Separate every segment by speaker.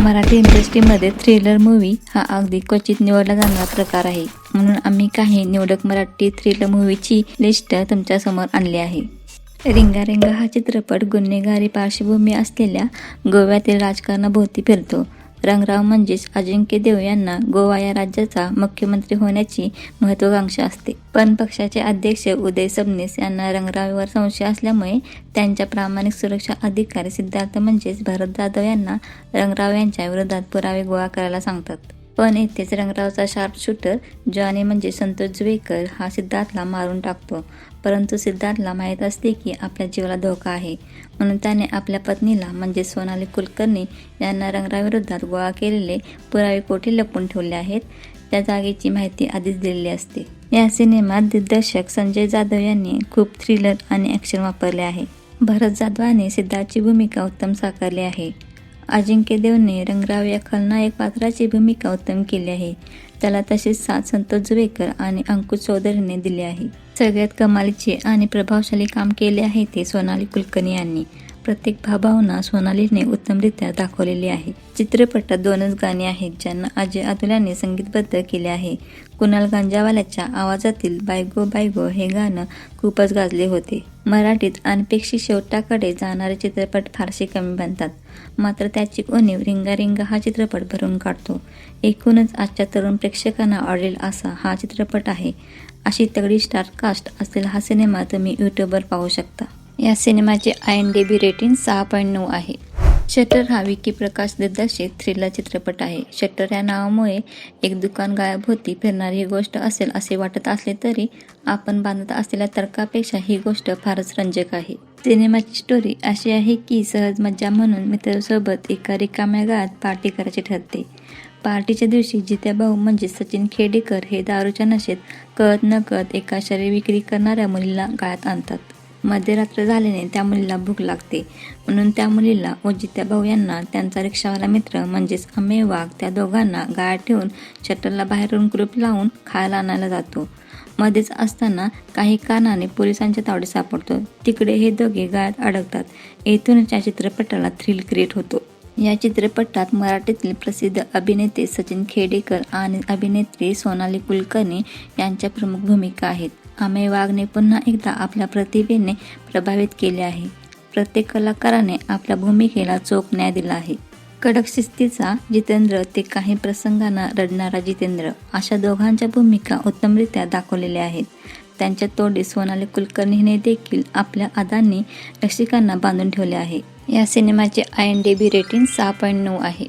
Speaker 1: मराठी इंडस्ट्रीमध्ये thriller movie हा अगदी क्वचित निवडला जाणारा प्रकार आहे. म्हणून आम्ही काही निवडक मराठी थ्रिलर मूवीची लिस्ट तुमच्यासमोर आणली आहे. रिंगा रिंगा हा चित्रपट गुन्हेगारी पार्श्वभूमी असलेल्या गोव्यातील राजकारणाभोवती फिरतो. रंगराव म्हणजेच अजिंक्य देव यांना गोवा या राज्याचा मुख्यमंत्री होण्याची महत्वाकांक्षा असते. पण पक्षाचे अध्यक्ष उदय सबनीस यांना रंगरावीवर संशय असल्यामुळे त्यांच्या प्रामाणिक सुरक्षा अधिकारी सिद्धार्थ म्हणजेच भरत जाधव यांना रंगराव यांच्या विरोधात पुरावे गोळा करायला सांगतात. पण येथेच रंगरावचा शार्प शूटर जॉनी म्हणजे संतोष जुवेकर हा सिद्धार्थला मारून टाकतो. परंतु सिद्धार्थला माहीत असते की आपल्या जीवाला धोका आहे. म्हणून त्याने आपल्या पत्नीला म्हणजे सोनाली कुलकर्णी यांना रंगराविरोधात गोळा केलेले पुरावे कोठे लपून ठेवले आहेत? त्या जागेची माहिती आधीच दिलेली असते. या सिनेमात दिग्दर्शक संजय जाधव यांनी खूप थ्रिलर आणि ॲक्शन वापरले आहे. भरत जाधवाने सिद्धार्थची भूमिका उत्तम साकारली आहे. अजिंक्य देवने रंगराव या खलनायक पात्राची भूमिका उत्तम केली आहे. त्याला तसेच सात संतोष जुवेकर आणि अंकुश चौधरीने दिले आहे. सगळ्यात कमालीचे आणि प्रभावशाली काम केले आहे ते सोनाली कुलकर्णी यांनी. प्रत्येक भावना सोनालीने उत्तमरित्या दाखवलेली आहे. चित्रपटात दोनच गाणी आहेत ज्यांना अजय अतुल्याने संगीतबद्ध केले आहे. कुणाल गांजावाल्याच्या आवाजातील बायगो बायगो हे गाणं खूपच गाजले होते. मराठीत अनपेक्षित शेवटाकडे जाणारे चित्रपट फारसे कमी बनतात. मात्र त्याची उणीव रिंगा रिंगा हा चित्रपट भरून काढतो. एकूणच आजच्या तरुण प्रेक्षकांना आवडेल असा हा चित्रपट आहे. अशी तगडी स्टार कास्ट असलेला हा सिनेमा तुम्ही यूट्यूबवर पाहू शकता. या सिनेमाचे I M D B rating सहा पॉईंट नऊ आहे. शटर हा विकी प्रकाश दिग्दर्शित थ्रिलर चित्रपट आहे. शटर या नावामुळे एक दुकान गायब होती. फिरणारी ही गोष्ट असेल असे वाटत असले तरी आपण बांधत असलेल्या तर्कापेक्षा ही गोष्ट फारच रंजक आहे. सिनेमाची स्टोरी अशी आहे की सहज मज्जा म्हणून मित्रांसोबत एका रिकाम्या गावात पार्टी करायची ठरते. पार्टीच्या दिवशी जित्या भाऊ म्हणजे सचिन खेडेकर हे दारूच्या नशेत कळत न कळत एका शरीर विक्री करणाऱ्या मुलीला गाळ्यात आणतात. मध्यरात्र झाल्याने त्या मुलीला भूक लागते. म्हणून त्या मुलीला व जित्या भाऊ यांना त्यांचा रिक्षावाला मित्र म्हणजेच अमे वाघ त्या दोघांना गाळ ठेवून शटरला बाहेरून ग्रुप लावून खायला आणायला जातो. मध्येच असताना काही कारणाने पोलिसांच्या तावडीत सापडतो. तिकडे हे दोघे गाळ्यात अडकतात. येथूनच या चित्रपटाला थ्रिल क्रिएट होतो. या चित्रपटात मराठीतील प्रसिद्ध अभिनेते सचिन खेडेकर आणि अभिनेत्री सोनाली कुलकर्णी यांच्या प्रमुख भूमिका आहेत. अमेय वाघने पुन्हा एकदा आपल्या प्रतिभेने प्रभावित केले आहे. प्रत्येक कलाकाराने आपल्या भूमिकेला चोख न्याय दिला आहे. कडक शिस्तीचा जितेंद्र ते काही प्रसंगांना रडणारा जितेंद्र अशा दोघांच्या भूमिका उत्तमरित्या दाखवलेल्या आहेत. त्यांच्या तोडी सोनाली कुलकर्णीने देखील आपल्या अदांनी रसिकांना बांधून ठेवले आहे. या सिनेमाचे I M D B rating सहा पॉईंट नऊ आहे.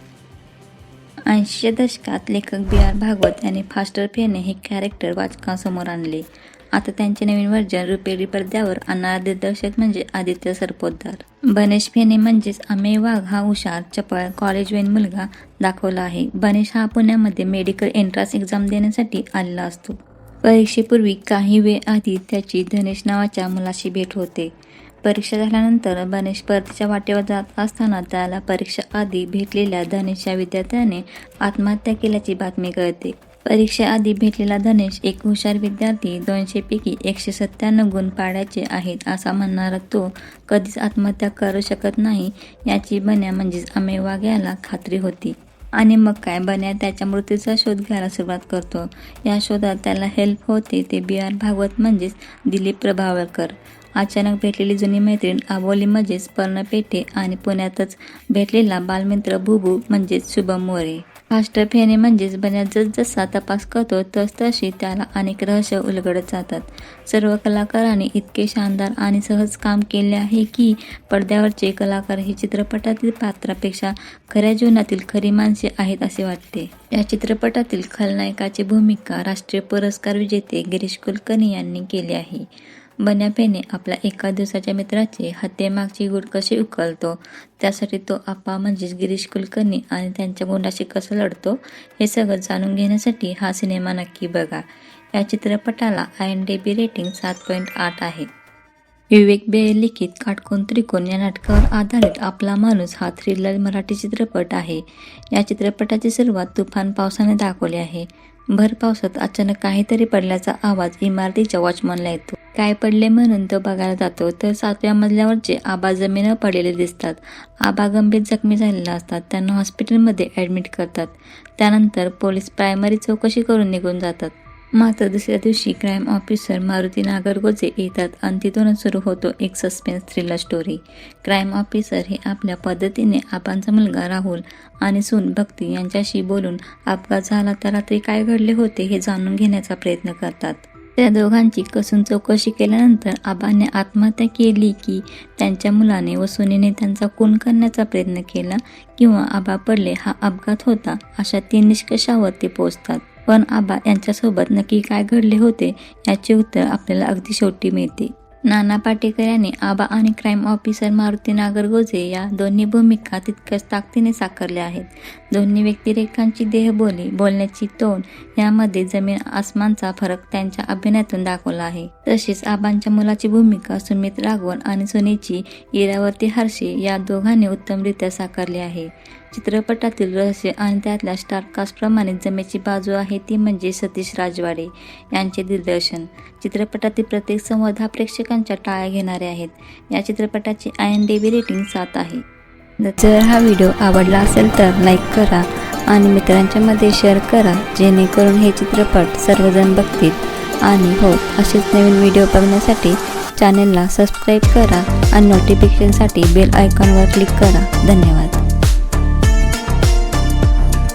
Speaker 1: ऐंशीच्या दशकात लेखक बी आर भागवत यांनी फास्टर फेने हे कॅरेक्टर वाचकांसमोर आणले. आता त्यांचे नवीन वर्जन रुपेरी पडद्यावर आणणारा दिग्दर्शक म्हणजे आदित्य सरपोतदार. बनेश फेने म्हणजेच अमेय वाघ हा हुशार चपळ कॉलेज वेन मुलगा दाखवला आहे. बनेश हा पुण्यामध्ये मेडिकल एंट्रन्स एक्झाम देण्यासाठी आलेला असतो. परीक्षेपूर्वी काही वेळ आधी त्याची धनेश नावाच्या मुलाशी भेट होते. परीक्षा झाल्यानंतर बनेश परतीच्या वाटेवर जात असताना त्याला परीक्षा आधी भेटलेल्या धनेशच्या विद्यार्थ्याने आत्महत्या केल्याची बातमी कळते. परीक्षेआधी भेटलेला धनेश एक हुशार विद्यार्थी दोनशेपैकी एकशे सत्त्याण्णव गुण पाडायचे आहेत असा म्हणणारा तो कधीच आत्महत्या करू शकत नाही याची बन्या म्हणजेच अमेय वाघ याला खात्री होती. आणि मग काय? बन्या त्याच्या मृत्यूचा शोध घ्यायला सुरुवात करतो. या शोधात त्याला हेल्प होते ते बी आर भागवत म्हणजेच दिलीप प्रभावळकर. अचानक भेटलेली जुनी मैत्रीण आबोली म्हणजेच पर्णपेठे आणि पुण्यातच भेटलेला बालमित्र भुभू म्हणजेच शुभम मोरे. फास्टर फेने म्हणजेच बऱ्याच जसजसा तपास करतो तसतशी त्याला अनेक रहस्य उलगडत जातात. सर्व कलाकारांनी इतके शानदार आणि सहज काम केले आहे की पडद्यावरचे कलाकार हे चित्रपटातील पात्रापेक्षा खऱ्या जीवनातील खरी माणसे आहेत असे वाटते. या चित्रपटातील खलनायकाची भूमिका राष्ट्रीय पुरस्कार विजेते गिरीश कुलकर्णी यांनी केली आहे. बन्यापेने आपल्या एका दिवसाच्या मित्राचे हत्येमागची गुड कशी उकलतो? त्यासाठी तो आपा म्हणजेच गिरीश कुलकर्णी आणि त्यांच्या गुंडाशी कसं लढतो? हे सगळं जाणून घेण्यासाठी हा सिनेमा नक्की बघा. या चित्रपटाला I M D B rating सात पॉईंट आठ आहे. विवेक बेळ लिखित काटकोन त्रिकोण या नाटकावर आधारित आपला माणूस हा थ्रिलर मराठी चित्रपट आहे. या चित्रपटाची सुरुवात तुफान पावसाने दाखवली आहे. भर पावसात अचानक काहीतरी पडल्याचा आवाज इमारतीच्या वॉचमनला येतो. काय पडले म्हणून तो बघायला जातो. तर सातव्या मजल्यावरचे आबा जमिनीवर पडलेले दिसतात. आबा गंभीर जखमी झालेला असतात. त्यांना हॉस्पिटलमध्ये ॲडमिट करतात. त्यानंतर पोलीस प्रायमरी चौकशी करून निघून जातात. मात्र दुसऱ्या दिवशी क्राईम ऑफिसर मारुती नागरगोजे येतात आणि तिथूनच सुरू होतो एक suspense thriller story. Crime officer हे आपल्या पद्धतीने आबांचा मुलगा राहुल आणि सून भक्ती यांच्याशी बोलून अपघात झाला तर रात्री काय घडले होते हे जाणून घेण्याचा प्रयत्न करतात. त्या दोघांची कसून चौकशी केल्यानंतर आबाने आत्महत्या केली की त्यांच्या मुलाने व सुनेने त्यांचा खून करण्याचा प्रयत्न केला किंवा आबा पडले हा अपघात होता अशा तीन निष्कर्षावर ते पोहोचतात. पण आबा यांच्यासोबत नक्की काय घडले होते याचे उत्तर आपल्याला अगदी शेवटी मिळते. नाना पाटेकर यांनी आबा आणि क्राईम ऑफिसर मारुती नागरगोजे या दोन्ही भूमिका तितक्याच ताकदीने साकारल्या आहेत. दोन्ही व्यक्तिरेखांची देहबोली बोलण्याची तोंड यामध्ये जमीन आसमानचा फरक त्यांच्या अभिनयातून दाखवला आहे. तसेच आबांच्या मुलाची भूमिका सुमित राघवन आणि सुनेची इरावती हर्षे या दोघांनी उत्तमरित्या साकारली आहे. चित्रपटातील रहस्य आणि त्यातल्या स्टारकास्टप्रमाणे जमेची बाजू आहे ती म्हणजे सतीश राजवाडे यांचे दिग्दर्शन. चित्रपटातील प्रत्येक संवाद हा प्रेक्षकांच्या टाळ्या घेणारे आहेत. या चित्रपटाची आय एन डी रेटिंग सात आहे. जर हा व्हिडिओ आवडला असेल तर लाईक करा आणि मित्रांच्यामध्ये शेअर करा जेणेकरून हे चित्रपट सर्वजण बघतील. आणि हो असेच नवीन व्हिडिओ बघण्यासाठी चॅनलला सबस्क्राईब करा आणि नोटिफिकेशनसाठी बेल आयकॉनवर क्लिक करा. धन्यवाद.